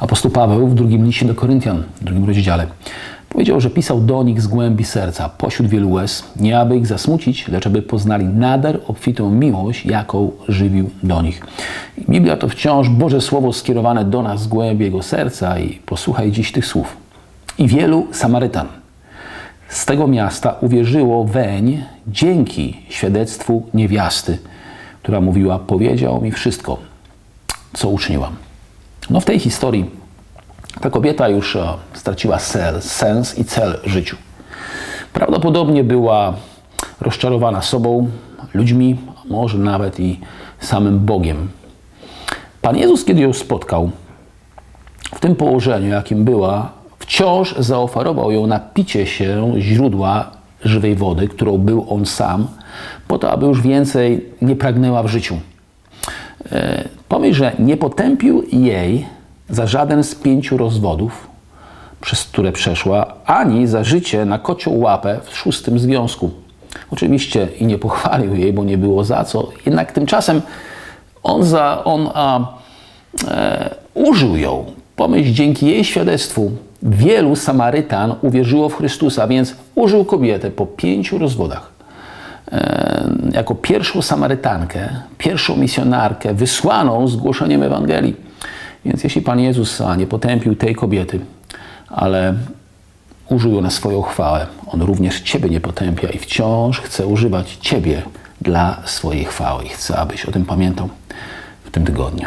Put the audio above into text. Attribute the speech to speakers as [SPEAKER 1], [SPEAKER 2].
[SPEAKER 1] Apostoł Paweł w drugim liście do Koryntian, w drugim rozdziale, powiedział, że pisał do nich z głębi serca, pośród wielu łez, nie aby ich zasmucić, lecz aby poznali nader obfitą miłość, jaką żywił do nich. I Biblia to wciąż Boże Słowo skierowane do nas z głębi Jego serca i posłuchaj dziś tych słów. I wielu Samarytan z tego miasta uwierzyło weń dzięki świadectwu niewiasty, która mówiła: Powiedział mi wszystko, co uczyniłam. No w tej historii ta kobieta już e, straciła sens i cel w życiu. Prawdopodobnie była rozczarowana sobą, ludźmi, a może nawet i samym Bogiem. Pan Jezus, kiedy ją spotkał, w tym położeniu, jakim była, wciąż zaoferował ją napicie się źródła żywej wody, którą był on sam, po to, aby już więcej nie pragnęła w życiu. Pomyśl, że nie potępił jej za żaden z pięciu rozwodów, przez które przeszła, ani za życie na kocią łapę w szóstym związku. Oczywiście i nie pochwalił jej, bo nie było za co. Jednak tymczasem on, za, on a, e, użył ją. Pomyśl, dzięki jej świadectwu wielu Samarytan uwierzyło w Chrystusa, więc użył kobietę po pięciu rozwodach jako pierwszą Samarytankę, pierwszą misjonarkę wysłaną z głoszeniem Ewangelii. Więc jeśli Pan Jezus nie potępił tej kobiety, ale użył ją na swoją chwałę, On również Ciebie nie potępia i wciąż chce używać Ciebie dla swojej chwały. I chcę, abyś o tym pamiętał w tym tygodniu.